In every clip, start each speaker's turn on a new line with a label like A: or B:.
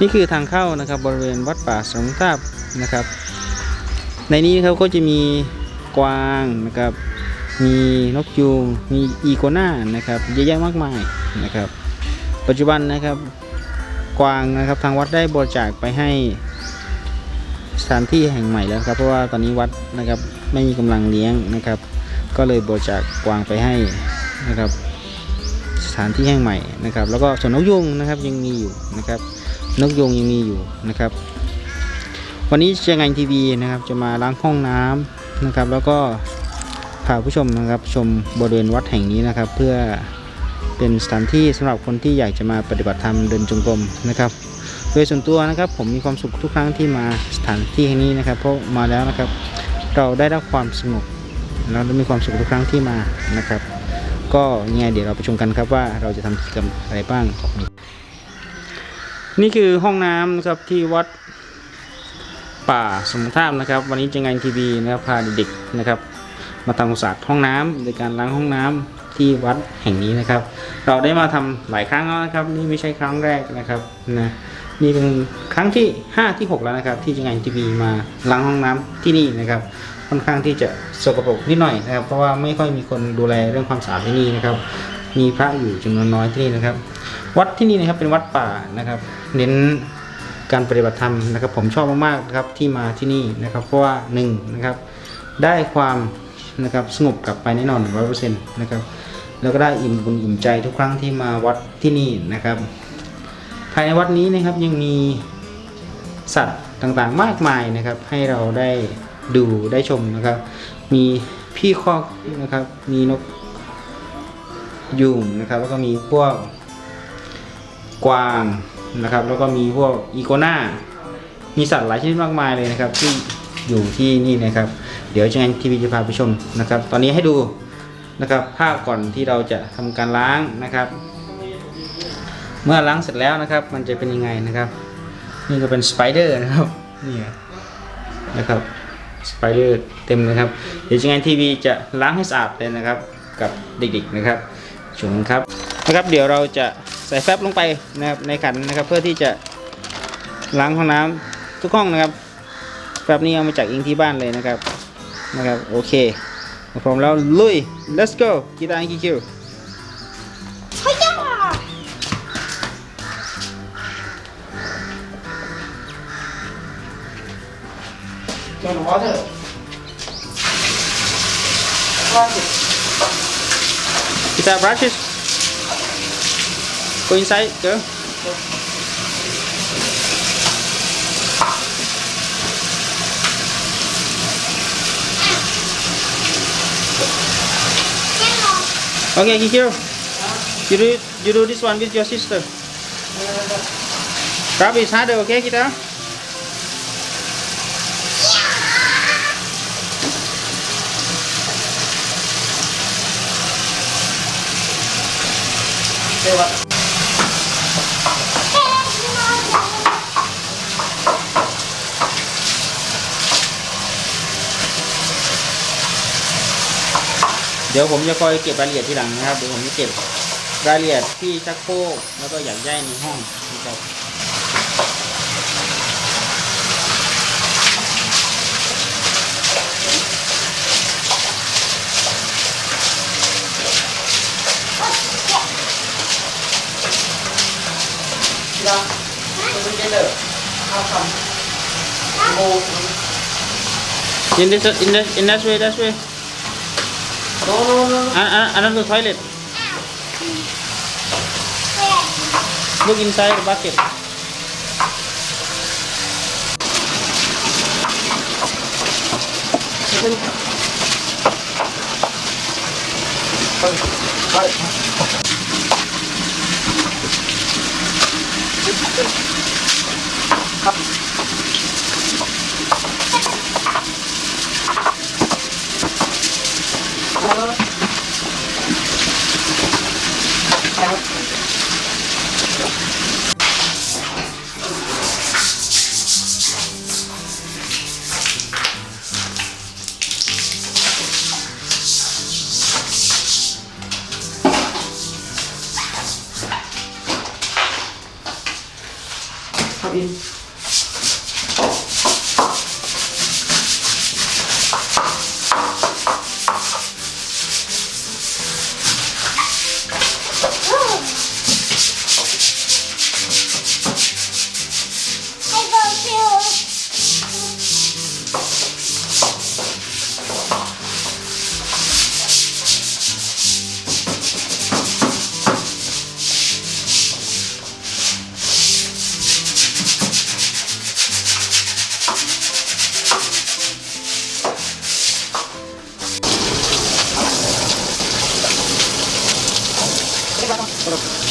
A: นี่คือทางเข้านะครับบริเวณวัดป่าสมทาบนะครับ ในนี้ครับก็จะมีกวางนะครับ มีนกยูงมีอีโกน่านะครับเยอะแยะมากมายนะครับ ปัจจุบันนะครับกวางนะครับทางวัดได้บริจาคไปให้สถานที่แห่งใหม่แล้วครับเพราะว่าตอนนี้วัดนะครับไม่มีกำลังเลี้ยงนะครับ ก็เลยบริจาคกวางไปให้นะครับ สถานที่แห่งใหม่นะครับ แล้วก็ส่วนนกยุงนะครับยังมีอยู่นะครับ นกยุงยังมีอยู่นะครับ วันนี้เชียงรายทีวีนะครับ จะมาล้างห้องน้ำนะครับ แล้วก็พาผู้ชมนะครับชมบริเวณวัดแห่งนี้นะครับ เพื่อเป็นสถานที่สำหรับคนที่อยากจะมาปฏิบัติธรรมเดินจงกรมนะครับ โดยส่วนตัวนะครับ ผมมีความสุขทุกครั้งที่มาสถานที่แห่งนี้นะครับ เพราะมาแล้วนะครับ เราได้รับความสงบเราได้มีความสุขทุกครั้งที่มานะครับ ก็ยังไงเดี๋ยวเราไปชมกันครับว่าเราจะทำกิจกรรมอะไรบ้างขอบคุณ นี่คือห้องน้ำนะครับที่วัดป่าสมุทราบนะครับ วันนี้เจงานทีวีนะครับพาเด็กๆนะครับ มาทำความสะอาดห้องน้ำโดยการล้างห้องน้ำที่วัดแห่งนี้นะครับ เราได้มาทำหลายครั้งแล้วนะครับ นี่ไม่ใช่ครั้งแรกนะครับนะนี่เป็นครั้งที่ 5 ที่ 6 แล้วนะครับ ที่เจงานทีวีมาล้างห้องน้ำที่นี่นะครับค่อนข้างที่จะสกปรกนิดหน่อยนะครับ เพราะว่าไม่ค่อยมีคนดูแลเรื่องความสะอาดที่นี่นะครับ มีพระอยู่จำนวนน้อยที่นี่นะครับ วัดที่นี่นะครับเป็นวัดป่านะครับ เน้นการปฏิบัติธรรมนะครับ ผมชอบมากๆนะครับที่มาที่นี่นะครับ เพราะว่าหนึ่งนะครับได้ความนะครับสงบกลับไปแน่นอนร้อยเปอร์เซ็นต์นะครับแล้วก็ได้อิ่มบุญอิ่มใจทุกครั้งที่มาวัดที่นี่นะครับ ภายในวัดนี้นะครับยังมีสัตว์ต่างๆมากมายนะครับ ให้เราได้ดูได้ชมนะครับ มีพี่คอกนะครับมีนก ยุงนะครับ แล้วก็มีพวกกวางนะครับ แล้วก็มีพวกอีโกนามีสัตว์หลายชนิดมากมายเลยนะครับ ที่อยู่ที่นี่นะครับ เดี๋ยวจะงานทีวีจะพาไปชมนะครับ ตอนนี้ให้ดูนะครับภาพก่อนที่เราจะทำการล้างนะครับ เมื่อล้างเสร็จแล้วนะครับ มันจะเป็นยังไงนะครับ นี่ก็เป็นสไปเดอร์นะครับนี่นะครับสไปเดอร์เต็มนะครับ เดี๋ยวจะงานทีวีจะล้างให้สะอาดเลยนะครับ กับเด็กๆนะครับ ชมกันครับนะครับเดี๋ยวเราจะใส่แฟบลงไปนะครับในขันนะครับเพื่อที่จะล้างห้องน้ำทุกห้องนะครับแฟบนี้เอามาจากเองที่บ้านเลยนะครับนะครับโอเคพร้อมแล้วลุย let's go กีตาร์คิว
B: John water.
A: Guitar brushes. Go inside, go. Okay, Kikyo. You do you do this one with your sister. Grab is harder, okay, Guitar?
B: Say what?
A: เดี๋ยวผมจะคอยเก็บรายละเอียดทีหลังนะครับ เดี๋ยวผมจะเก็บรายละเอียดที่ชักโครกแล้วก็อยากย่ายในห้องนะครับ
B: が続
A: In this, in this, in that way that way
B: no no no
A: another toilet. Look inside the bucket.
C: Right. Thank you. มื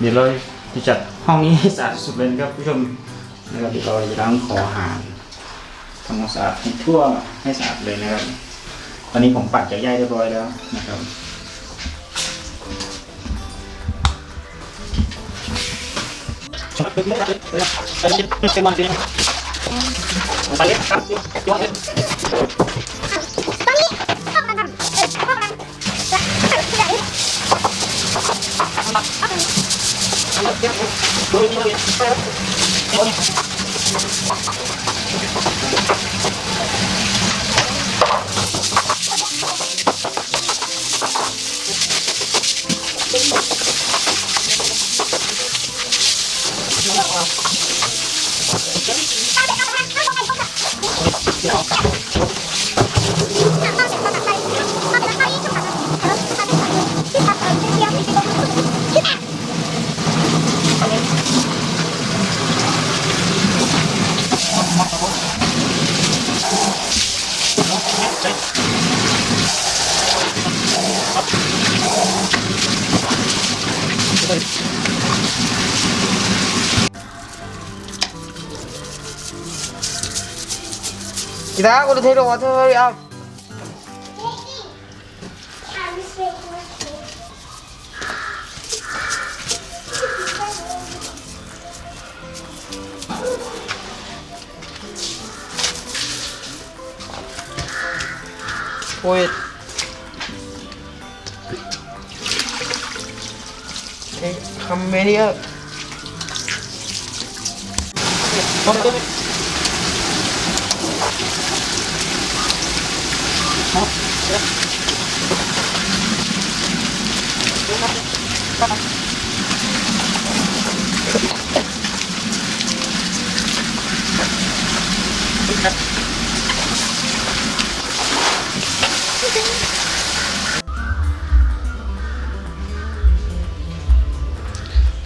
C: เดี๋
A: ยวเราจะจัดห้องนี้ให้สะอาดที่สุดเลยนะครับผู้ชมนะครับเดี๋ยวเราจะล้างคอหารทำความสะอาดให้ทั่วให้สะอาดเลยนะครับ ตอนนี้ผมปัดจากใยเรียบร้อยแล้วนะครับ
C: ตอนนี้ Thank you.
B: กีตาร์กูจะเทโดวอเตอร์เลยเอา โอ้ยเอ๊ะ คำเมนี่เออต้องต้อง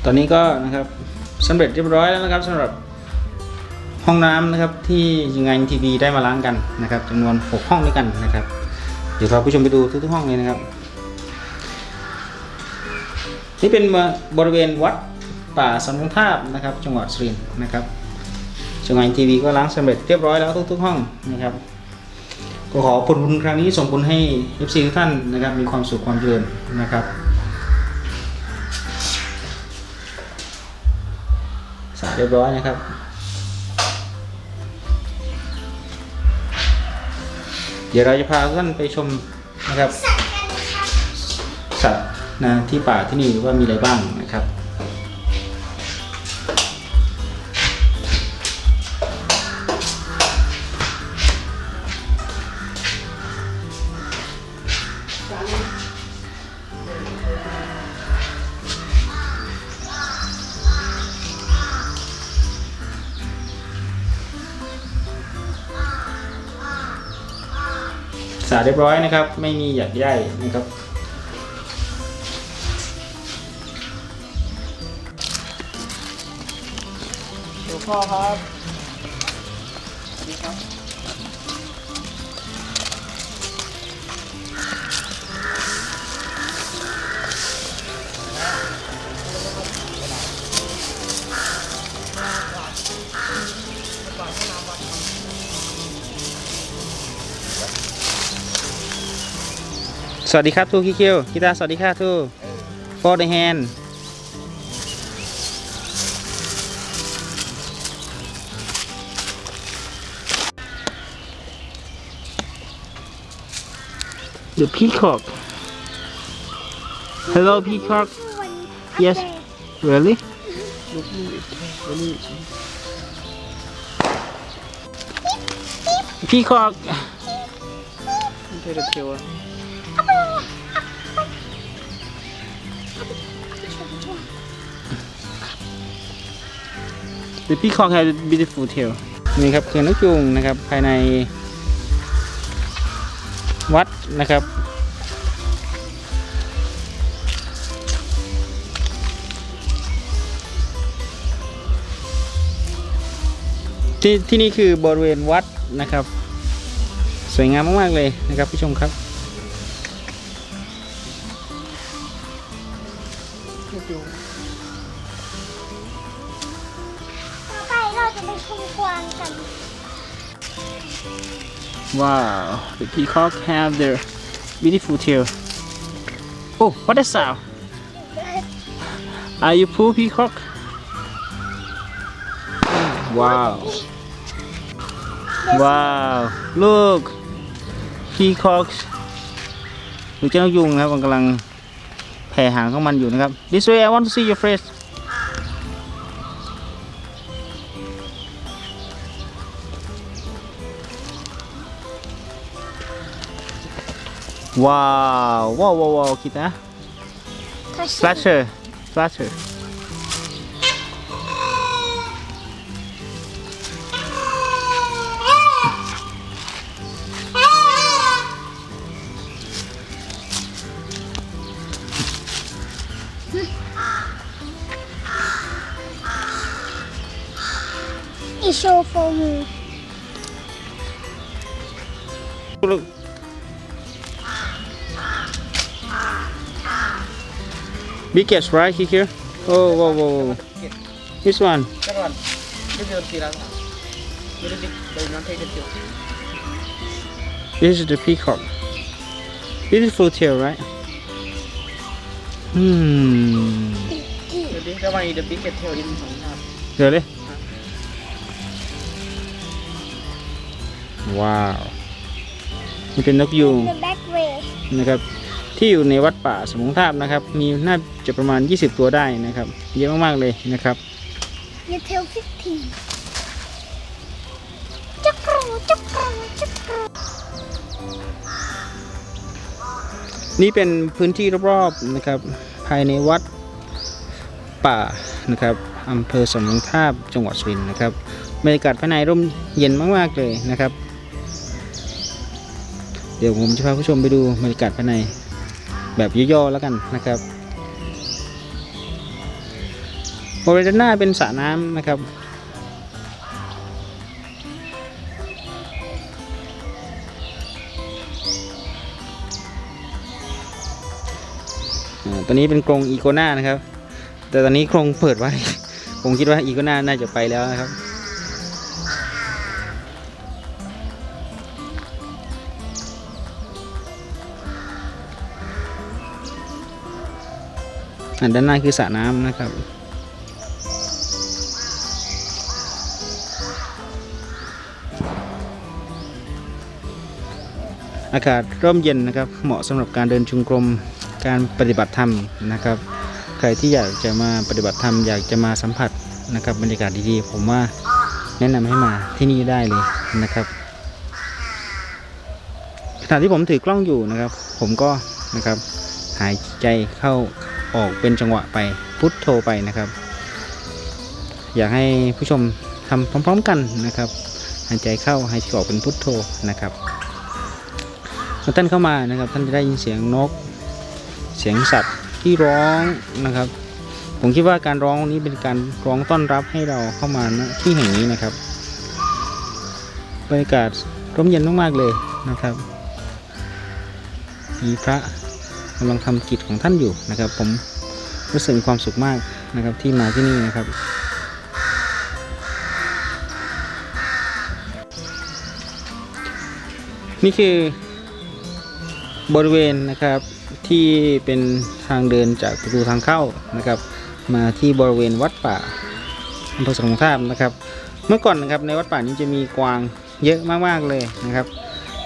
A: ตอนนี้ก็นะครับสำเร็จเรียบร้อยแล้วนะครับสำหรับ ห้องน้ำนะครับที่ยังไงทีวีได้มาล้างกันนะครับจำนวน 6 ห้องด้วยกันนะครับ เดี๋ยวเราผู้ชมไปดูทุกๆห้องเลยนะครับ นี่เป็นบริเวณวัดป่าสันตทาบนะครับจังหวัดสุรินทร์นะครับจังหวัดทีวีก็ล้างสำเร็จเรียบร้อยแล้วทุกๆห้องนะครับก็ขอผลบุญครั้งนี้ส่งผลให้ FC ทุกท่านนะครับ มีความสุขความเจริญนะครับสาดเรียบร้อยนะครับ เดี๋ยวเราจะพาท่านไปชมนะครับสัตว์นะที่ป่าที่นี่ว่ามีอะไรบ้างนะครับาดเรียบร้อยนะครับ ไม่มีหยักใยนะครับ
B: ดูพ่อครับ
A: วัสดีครับทูคิคิวกีตาร์สวัสดีค่ะทู for the hand เดี๋ยว peacock hello peacock Yes. really พี่คอกไม่ใช่เทียวอะ The peacock has a beautiful tail นี่ครับคือนกยูงนะครับภายในวัดนะครับ ที่ที่นี่คือบริเวณวัดนะครับ สวยงามมาก ๆ เลยนะครับผู้ชมครับ Wow, the peacock have their beautiful tail. Oh, what is sound? Are you poor peacock? Wow. Wow. Look. Peacocks หรือเจ้านกยุงนะครับมันกำลังแผ่หางของมันอยู่นะครับ This way I want to see your face. Wow. Wow, wow, wow, kita. Flasher. Flasher.
C: อีโช
A: Biggest, right here? Oh, whoa, whoa, whoa. This one.
B: Chắc là This is the last Very big They not take it too
A: This is the peacock. Beautiful tail, right? Hmm.
B: Maybe that one is the biggest tail in Hong Kong
A: เดี๋ยวเลยว้าวนี่เป็นนกยูง
C: The back way
A: นะครับ ที่อยู่ในวัดป่าสมุงทาบนะครับ มีน่าจะประมาณ 20 ตัวได้นะครับ เยอะมากๆเลยนะครับ
C: You tell 15จักรูจักรูจักรู
A: นี่เป็นพื้นที่รอบๆนะครับ ภายในวัดป่านะครับอำเภอสมุงทาบจังหวัดสุรินทร์นะครับบรรยากาศภายในร่มเย็นมากๆเลยนะครับ เดี๋ยวผมจะพาผู้ชมไปดูบรรยากาศภายใน แบบย่อๆแล้วกันนะครับบริเวณด้านหน้าเป็นสระน้ำนะครับอ่าตัวนี้เป็นกรงอีโกนานะครับ แต่ตอนนี้กรงเปิดไว้ ผมคิดว่าอีโกนาน่าจะไปแล้วนะครับ ด้านหน้าคือสระน้ำนะครับ อากาศร่มเย็นนะครับ เหมาะสำหรับการเดินชุมกรมการปฏิบัติธรรมนะครับ ใครที่อยากจะมาปฏิบัติธรรมอยากจะมาสัมผัสนะครับบรรยากาศดีๆ ผมว่าแนะนำให้มาที่นี่ได้เลยนะครับขณะที่ผมถือกล้องอยู่นะครับ ผมก็นะครับหายใจเข้า ออกเป็นจังหวะไปพุทโธไปนะครับ อยากให้ผู้ชมทำพร้อม ๆกันนะครับหายใจเข้าหายใจออกเป็นพุทโธนะครับเมื่อท่านเข้ามานะครับ ท่านจะได้ยินเสียงนก เสียงสัตว์ที่ร้องนะครับ ผมคิดว่าการร้องนี้เป็นการร้องต้อนรับให้เราเข้ามาณที่แห่งนี้นะครับบรรยากาศร่มเย็นมากๆเลยนะครับมีพระ กำลังทำกิจของท่านอยู่นะครับ ผมรู้สึกมีความสุขมากนะครับที่มาที่นี่นะครับ นี่คือบริเวณนะครับที่เป็นทางเดินจากประตูทางเข้านะครับ มาที่บริเวณวัดป่าอำเภอสงทราบนะครับ เมื่อก่อนนะครับในวัดป่านี้จะมีกวางเยอะมากๆเลยนะครับ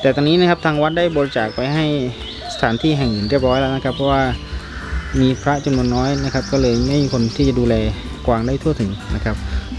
A: แต่ตอนนี้นะครับทางวัดได้บริจาคไปให้ ถานที่แห่งอื่นเรียบร้อยแล้วนะครับ เพราะว่ามีพระจำนวนน้อยนะครับ ก็เลยไม่มีคนที่จะดูแลกวางได้ทั่วถึงนะครับ